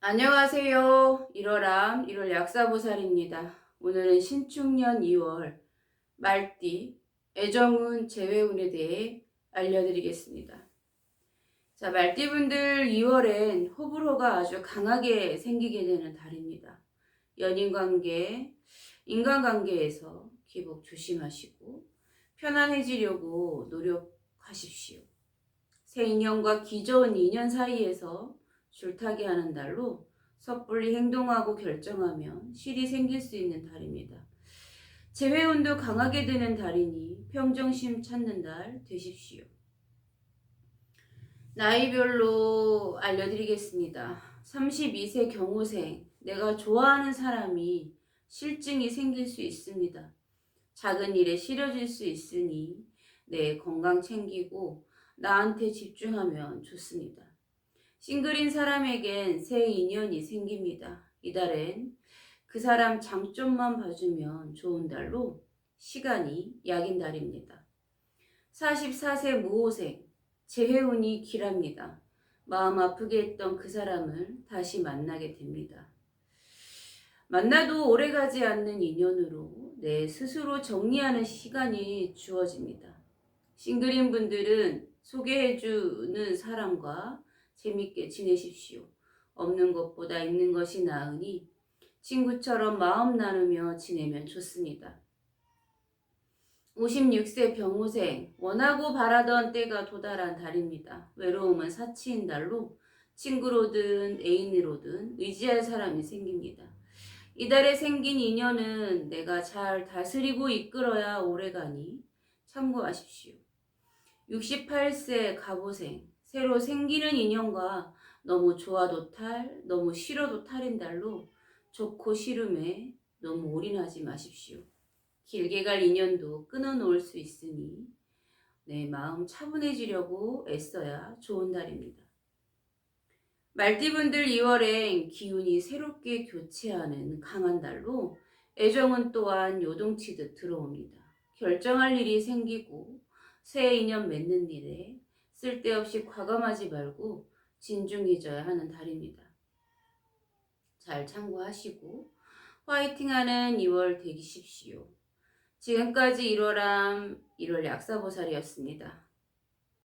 안녕하세요. 1월암 1월 약사보살입니다. 오늘은 신축년 2월 말띠 애정운 재회운에 대해 알려드리겠습니다. 자, 말띠분들 2월엔 호불호가 아주 강하게 생기게 되는 달입니다. 연인관계, 인간관계에서 기복 조심하시고 편안해지려고 노력하십시오. 새 인연과 기존 인연 사이에서 줄타기 하는 달로 섣불리 행동하고 결정하면 실이 생길 수 있는 달입니다. 재회운도 강하게 되는 달이니 평정심 찾는 달 되십시오. 나이별로 알려드리겠습니다. 32세 경호생, 내가 좋아하는 사람이 실증이 생길 수 있습니다. 작은 일에 싫어질 수 있으니 내 건강 챙기고 나한테 집중하면 좋습니다. 싱글인 사람에겐 새 인연이 생깁니다. 이달엔 그 사람 장점만 봐주면 좋은 달로 시간이 약인 달입니다. 44세 무호생, 재회운이 길합니다. 마음 아프게 했던 그 사람을 다시 만나게 됩니다. 만나도 오래가지 않는 인연으로 내 스스로 정리하는 시간이 주어집니다. 싱글인 분들은 소개해주는 사람과 재밌게 지내십시오. 없는 것보다 있는 것이 나으니 친구처럼 마음 나누며 지내면 좋습니다. 56세 병호생, 원하고 바라던 때가 도달한 달입니다. 외로움은 사치인 달로 친구로든 애인으로든 의지할 사람이 생깁니다. 이달에 생긴 인연은 내가 잘 다스리고 이끌어야 오래가니 참고하십시오. 68세 갑오생, 새로 생기는 인연과 너무 좋아도 탈, 너무 싫어도 탈인 달로 좋고 싫음에 너무 올인하지 마십시오. 길게 갈 인연도 끊어놓을 수 있으니 내 마음 차분해지려고 애써야 좋은 달입니다. 말띠분들 2월엔 기운이 새롭게 교체하는 강한 달로 애정은 또한 요동치듯 들어옵니다. 결정할 일이 생기고 새 인연 맺는 일에 쓸데없이 과감하지 말고 진중해져야 하는 달입니다. 잘 참고하시고 화이팅하는 2월 되기십시오. 지금까지 1월암 1월 약사보살이었습니다.